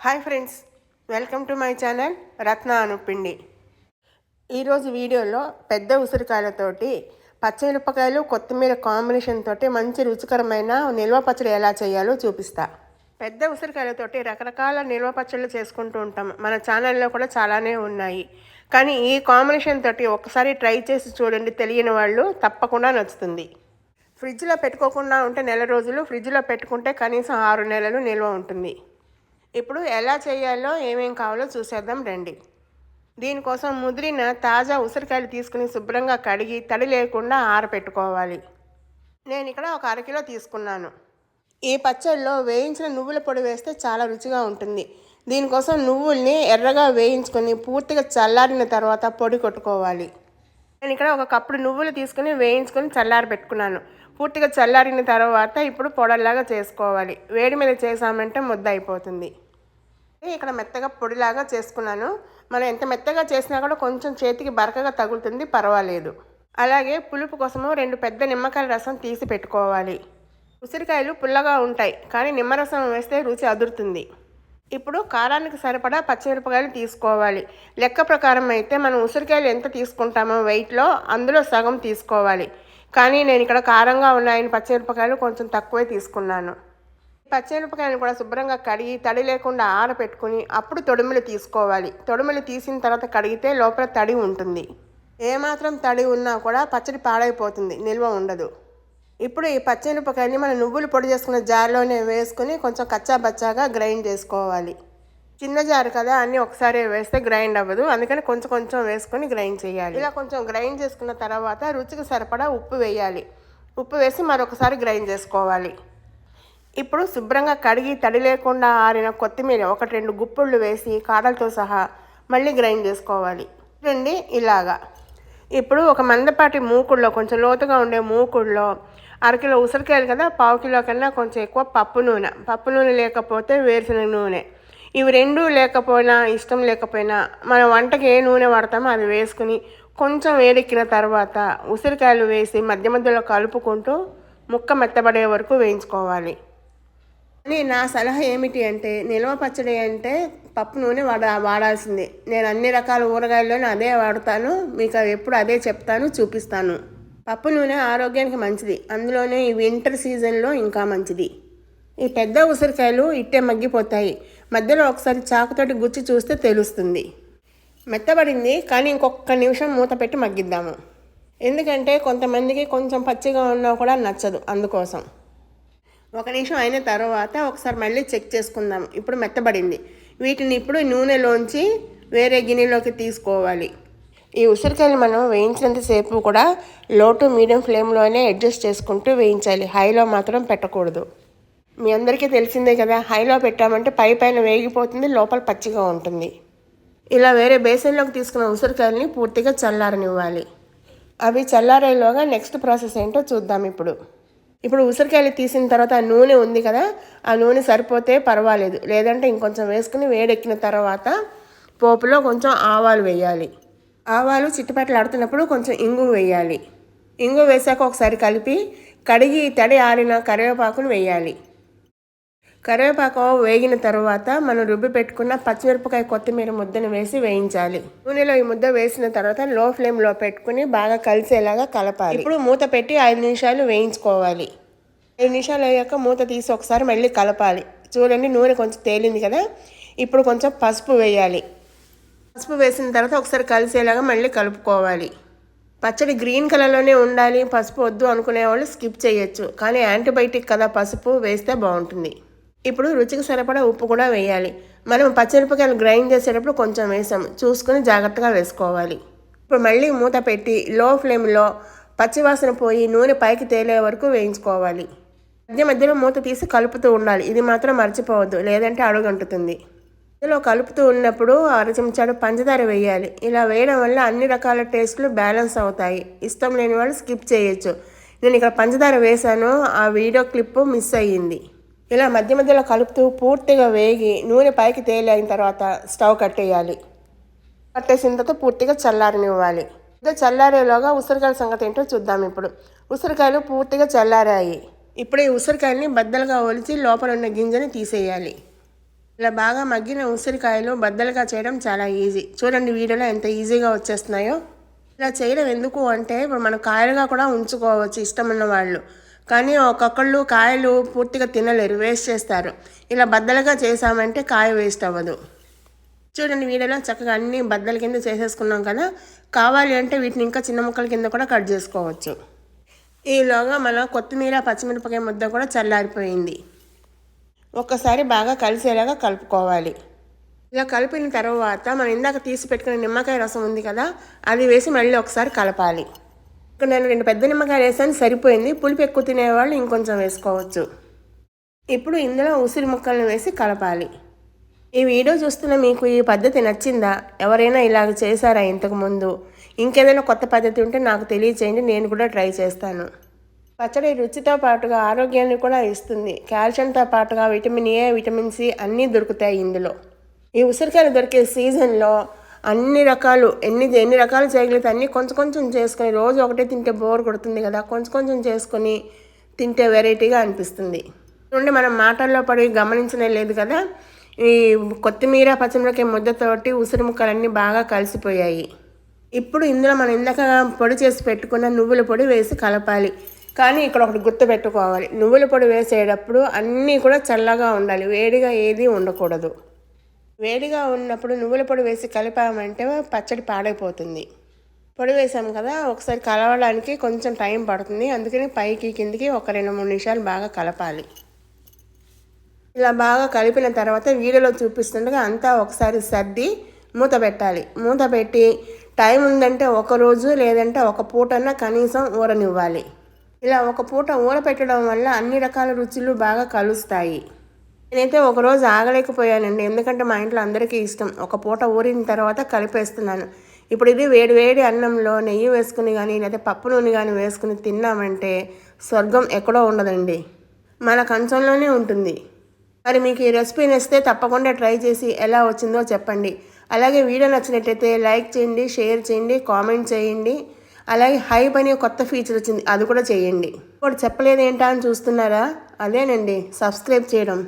Hi friends welcome to my channel Ratna Anupindi. ఈరోజు వీడియోలో పెద్ద ఉసిరికాయలతోటి పచ్చిమిరపకాయలు కొత్తిమీర కాంబినేషన్ తోటి మంచి రుచికరమైన నిల్వ పచ్చడి ఎలా చేయాలో చూపిస్తా. పెద్ద ఉసిరికాయలతోటి రకరకాల నిల్వ పచ్చళ్ళు చేసుకుంటూ ఉంటాం. మన ఛానల్లో కూడా చాలానే ఉన్నాయి. కానీ ఈ కాంబినేషన్ తోటి ఒకసారి ట్రై చేసి చూడండి తెలియని వాళ్ళు తప్పకుండా నచ్చుతుంది. ఫ్రిడ్జ్లో పెట్టుకోకుండా ఉంటే నెల రోజులు ఫ్రిడ్జ్లో పెట్టుకుంటే కనీసం ఆరు నెలలు నిల్వ ఉంటుంది. ఇప్పుడు ఎలా చేయాలో ఏమేం కావాలో చూసేద్దాం రండి. దీనికోసం ముదిరిన తాజా ఉసిరికాయలు తీసుకుని శుభ్రంగా కడిగి తడి లేకుండా ఆరబెట్టుకోవాలి నేను ఇక్కడ ఒక అరకిలో తీసుకున్నాను. ఈ పచ్చడిలో వేయించిన నువ్వుల పొడి వేస్తే చాలా రుచిగా ఉంటుంది. దీనికోసం నువ్వుల్ని ఎర్రగా వేయించుకొని పూర్తిగా చల్లారిన తర్వాత పొడి కొట్టుకోవాలి. నేను ఇక్కడ ఒక కప్పుడు నువ్వులు తీసుకుని వేయించుకొని చల్లారి పెట్టుకున్నాను పూర్తిగా చల్లారిన తర్వాత ఇప్పుడు పొడల్లాగా చేసుకోవాలి. వేడి మీద చేసామంటే ముద్ద అయిపోతుంది. ఇక్కడ మెత్తగా పొడిలాగా చేసుకున్నాను. మనం ఎంత మెత్తగా చేసినా కూడా కొంచెం చేతికి బరకగా తగులుతుంది పర్వాలేదు. అలాగే పులుపు కోసము రెండు పెద్ద నిమ్మకాయల రసం తీసి పెట్టుకోవాలి. ఉసిరికాయలు పుల్లగా ఉంటాయి కానీ నిమ్మరసం వేస్తే రుచి అదురుతుంది. ఇప్పుడు కారానికి సరిపడా పచ్చిమిరపకాయలు తీసుకోవాలి. లెక్క ప్రకారం అయితే మనం ఉసిరికాయలు ఎంత తీసుకుంటామో వెయిట్లో అందులో సగం తీసుకోవాలి. కానీ నేను ఇక్కడ కారంగా ఉన్నాయని పచ్చిమిరపకాయలు కొంచెం తక్కువే తీసుకున్నాను. పచ్చిమిరపకాయలు కూడా శుభ్రంగా కడిగి తడి లేకుండా ఆరబెట్టుకుని అప్పుడు తొడుములు తీసుకోవాలి. తొడుములు తీసిన తర్వాత కడిగితే లోపల తడి ఉంటుంది. ఏమాత్రం తడి ఉన్నా కూడా పచ్చడి పాడైపోతుంది నిల్వ ఉండదు. ఇప్పుడు ఈ పచ్చిమిరపకాయని మనం నువ్వులు పొడి చేసుకున్న జార్లోనే వేసుకుని కొంచెం కచ్చా బచ్చాగా గ్రైండ్ చేసుకోవాలి. చిన్న జారు కదా అన్నీ ఒకసారి వేస్తే గ్రైండ్ అవ్వదు. అందుకని కొంచెం కొంచెం వేసుకొని గ్రైండ్ చేయాలి. ఇలా కొంచెం గ్రైండ్ చేసుకున్న తర్వాత రుచికి సరిపడా ఉప్పు వేయాలి. ఉప్పు వేసి మరొకసారి గ్రైండ్ చేసుకోవాలి. ఇప్పుడు శుభ్రంగా కడిగి తడి లేకుండా ఆరిన కొత్తిమీర ఒకటి రెండు గుప్పుళ్ళు వేసి కాడలతో సహా మళ్ళీ గ్రైండ్ చేసుకోవాలి. రండి ఇలాగా. ఇప్పుడు ఒక మందపాటి మూకుడులో కొంచెం లోతుగా ఉండే మూకుడులో అరకిలో ఉసిరికాయలు కదా పావు కిలో కన్నా కొంచెం ఎక్కువ పప్పు నూనె. పప్పు నూనె లేకపోతే వేరుశనగ నూనె. ఇవి రెండు లేకపోయినా ఇష్టం లేకపోయినా మన వంటకి ఏ నూనె వాడతామో అది వేసుకుని కొంచెం వేడెక్కిన తర్వాత ఉసిరికాయలు వేసి మధ్య మధ్యలో కలుపుకుంటూ ముక్క మెత్తబడే వరకు వేయించుకోవాలి. కానీ నా సలహా ఏమిటి అంటే నిల్వ పచ్చడి అంటే పప్పు నూనె వాడ వాడాల్సిందే. నేను అన్ని రకాల ఊరగాయల్లోనూ అదే వాడతాను మీకు ఎప్పుడు అదే చెప్తాను చూపిస్తాను. పప్పు నూనె ఆరోగ్యానికి మంచిది అందులోనే ఈ వింటర్ సీజన్లో ఇంకా మంచిది. ఈ పెద్ద ఉసిరికాయలు ఇట్టే మగ్గిపోతాయి మధ్యలో ఒకసారి చాకుతోటి గుచ్చి చూస్తే తెలుస్తుంది. మెత్తబడింది కానీ ఇంకొక నిమిషం మూత పెట్టి మగ్గిద్దాము. ఎందుకంటే కొంతమందికి కొంచెం పచ్చిగా ఉన్నా కూడా నచ్చదు అందుకోసం. ఒక నిమిషం అయిన తర్వాత ఒకసారి మళ్ళీ చెక్ చేసుకుందాం. ఇప్పుడు మెత్తబడింది. వీటిని ఇప్పుడు నూనెలోంచి వేరే గిన్నెలోకి తీసుకోవాలి. ఈ ఉసిరికాయలు మనం వేయించినంతసేపు కూడా లో టు మీడియం ఫ్లేమ్లోనే అడ్జస్ట్ చేసుకుంటూ వేయించాలి. హైలో మాత్రం పెట్టకూడదు. మీ అందరికీ తెలిసిందే కదా హైలో పెట్టామంటే పై పైన వేగిపోతుంది లోపల పచ్చిగా ఉంటుంది. ఇలా వేరే బేసన్లోకి తీసుకున్న ఉసిరికాయలని పూర్తిగా చల్లారనివ్వాలి. అవి చల్లారేలోగా నెక్స్ట్ ప్రాసెస్ ఏంటో చూద్దాం ఇప్పుడు. ఇప్పుడు ఉసిరికాయలు తీసిన తర్వాత ఆ నూనె ఉంది కదా ఆ నూనె సరిపోతే పర్వాలేదు. లేదంటే ఇంకొంచెం వేసుకుని వేడెక్కిన తర్వాత పోపులో కొంచెం ఆవాలు వేయాలి. ఆవాలు చిట్టుపట్లు ఆడుతున్నప్పుడు కొంచెం ఇంగు వేయాలి. ఇంగు వేసాక ఒకసారి కలిపి కడిగి తడి ఆరిన కరివేపాకును వేయాలి. కరివేపాకు వేగిన తర్వాత మనం రుబ్బి పెట్టుకున్న పచ్చిమిరపకాయ కొత్తిమీర ముద్దను వేసి వేయించాలి. నూనెలో ఈ ముద్ద వేసిన తర్వాత లో ఫ్లేమ్లో పెట్టుకుని బాగా కలిసేలాగా కలపాలి. ఇప్పుడు మూత పెట్టి ఐదు నిమిషాలు వేయించుకోవాలి. ఐదు నిమిషాలు అయ్యాక మూత తీసి ఒకసారి మళ్ళీ కలపాలి. చూడండి నూనె కొంచెం తేలింది కదా? ఇప్పుడు కొంచెం పసుపు వేయాలి. పసుపు వేసిన తర్వాత ఒకసారి కలిసేలాగా మళ్ళీ కలుపుకోవాలి. పచ్చడి గ్రీన్ కలర్లోనే ఉండాలి. పసుపు వద్దు అనుకునే వాళ్ళు స్కిప్ చేయొచ్చు. కానీ యాంటీబయాటిక్ కదా పసుపు వేస్తే బాగుంటుంది. ఇప్పుడు రుచికి సరిపడా ఉప్పు కూడా వేయాలి. మనం పచ్చిమిరపకాయలు గ్రైండ్ చేసేటప్పుడు కొంచెం వేసాం. చూసుకొని జాగ్రత్తగా వేసుకోవాలి. ఇప్పుడు మళ్ళీ మూత పెట్టి లో ఫ్లేమ్లో పచ్చివాసన పోయి నూనె పైకి తేలే వరకు వేయించుకోవాలి. మధ్య మధ్యలో మూత తీసి కలుపుతూ ఉండాలి. ఇది మాత్రం మర్చిపోవద్దు. లేదంటే అడుగంటుతుంది. ఇందులో కలుపుతూ ఉన్నప్పుడు అర చెంచాడు పంచదార వేయాలి. ఇలా వేయడం వల్ల అన్ని రకాల టేస్ట్లు బ్యాలెన్స్ అవుతాయి. ఇష్టం లేని వాళ్ళు స్కిప్ చేయొచ్చు. నేను ఇక్కడ పంచదార వేశాను. ఆ వీడియో క్లిప్ మిస్ అయ్యింది. ఇలా మధ్య మధ్యలో కలుపుతూ పూర్తిగా వేగి నూనె పైకి తేలిన తర్వాత స్టవ్ కట్టేయాలి. కట్టేసిన తర్వాత పూర్తిగా చల్లారనివ్వాలి. ఇదే చల్లారేలోగా ఉసిరికాయల సంగతి ఏంటో చూద్దాం ఇప్పుడు. ఉసిరికాయలు పూర్తిగా చల్లారాయి. ఇప్పుడు ఈ ఉసిరికాయల్ని బద్దలుగా ఒలిచి లోపల ఉన్న గింజని తీసేయాలి. ఇలా బాగా మగ్గిన ఉసిరికాయలు బద్దలుగా చేయడం చాలా ఈజీ. చూడండి వీడియోలో ఎంత ఈజీగా వచ్చేస్తున్నాయో. ఇలా చేయడం ఎందుకు అంటే ఇప్పుడు మనం కాయలుగా కూడా ఉంచుకోవచ్చు ఇష్టం ఉన్న వాళ్ళు. కానీ ఒక్కొక్కళ్ళు కాయలు పూర్తిగా తినలేరు వేస్ట్ చేస్తారు. ఇలా బద్దలుగా చేసామంటే కాయ వేస్ట్ అవ్వదు. చూడండి వీడియోలో చక్కగా అన్ని బద్దల కింద చేసేసుకున్నాం కదా. కావాలి అంటే వీటిని ఇంకా చిన్న ముక్కల కింద కూడా కట్ చేసుకోవచ్చు. ఈలోగా మన కొత్తిమీర పచ్చిమిరపకాయ ముద్ద కూడా చల్లారిపోయింది. ఒక్కసారి బాగా కలిసేలాగా కలుపుకోవాలి. ఇలా కలిపిన తర్వాత మనం ఇందాక తీసి పెట్టుకున్న నిమ్మకాయ రసం ఉంది కదా అది వేసి మళ్ళీ ఒకసారి కలపాలి. ఇక్కడ నేను రెండు పెద్ద నిమ్మకాయలు వేసాను సరిపోయింది. పులుపు ఎక్కువ తినేవాళ్ళు ఇంకొంచెం వేసుకోవచ్చు. ఇప్పుడు ఇందులో ఉసిరి ముక్కలను వేసి కలపాలి. ఈ వీడియో చూస్తున్న మీకు ఈ పద్ధతి నచ్చిందా? ఎవరైనా ఇలాగ చేశారా ఇంతకుముందు ఇంకేదైనా కొత్త పద్ధతి ఉంటే నాకు తెలియచేయండి నేను కూడా ట్రై చేస్తాను. పచ్చడి రుచితో పాటుగా ఆరోగ్యాన్ని కూడా ఇస్తుంది. కాల్షియంతో పాటుగా విటమిన్ ఏ విటమిన్ సి అన్నీ దొరుకుతాయి ఇందులో. ఈ ఉసిరికాయలు దొరికే సీజన్లో అన్ని రకాలు ఎన్ని ఎన్ని రకాలు చేయగలిగితే అన్నీ కొంచెం కొంచెం చేసుకొని రోజు ఒకటే తింటే బోర్ కొడుతుంది కదా కొంచెం కొంచెం చేసుకొని తింటే వెరైటీగా అనిపిస్తుంది. నుండి మనం మాటల్లో పడి గమనించనే లేదు కదా ఈ కొత్తిమీర పచ్చిమిరకాయ ముద్దతోటి ఉసిరి ముక్కలన్నీ బాగా కలిసిపోయాయి. ఇప్పుడు ఇందులో మనం ఇందాక పొడి చేసి పెట్టుకున్న నువ్వుల పొడి వేసి కలపాలి. కానీ ఇక్కడ ఒకటి గుర్తు పెట్టుకోవాలి. నువ్వుల పొడి వేసేటప్పుడు అన్నీ కూడా చల్లగా ఉండాలి వేడిగా ఏది ఉండకూడదు. వేడిగా ఉన్నప్పుడు నువ్వుల పొడి వేసి కలిపామంటే పచ్చడి పాడైపోతుంది. పొడి వేసాం కదా ఒకసారి కలవడానికి కొంచెం టైం పడుతుంది. అందుకని పైకి కిందికి ఒక రెండు మూడు నిమిషాలు బాగా కలపాలి. ఇలా బాగా కలిపిన తర్వాత వీడియోలో చూపిస్తుండగా అంతా ఒకసారి సర్ది మూత పెట్టాలి. మూత పెట్టి టైం ఉందంటే ఒక రోజు లేదంటే ఒక పూటన్నా కనీసం ఊరనివ్వాలి. ఇలా ఒక పూట ఊర పెట్టడం వల్ల అన్ని రకాల రుచులు బాగా కలుస్తాయి. నేనైతే ఒకరోజు ఆగలేకపోయానండి. ఎందుకంటే మా ఇంట్లో అందరికీ ఇష్టం. ఒక పూట ఊరిన తర్వాత కలిపేస్తున్నాను. ఇప్పుడు ఇది వేడి వేడి అన్నంలో నెయ్యి వేసుకుని కానీ లేదా పప్పు నూనె కానీ వేసుకుని తిన్నామంటే స్వర్గం ఎక్కడో ఉండదండి. మన కంచంలోనే ఉంటుంది. మరి మీకు ఈ రెసిపీ నచ్చితే తప్పకుండా ట్రై చేసి ఎలా వచ్చిందో చెప్పండి. అలాగే వీడియో నచ్చినట్టయితే లైక్ చేయండి షేర్ చేయండి కామెంట్ చేయండి. అలాగే హైప్ అనే కొత్త ఫీచర్ వచ్చింది అది కూడా చేయండి. ఇప్పుడు చెప్పలేదు ఏంటా అని చూస్తున్నారా? అదేనండి సబ్స్క్రైబ్ చేయడం.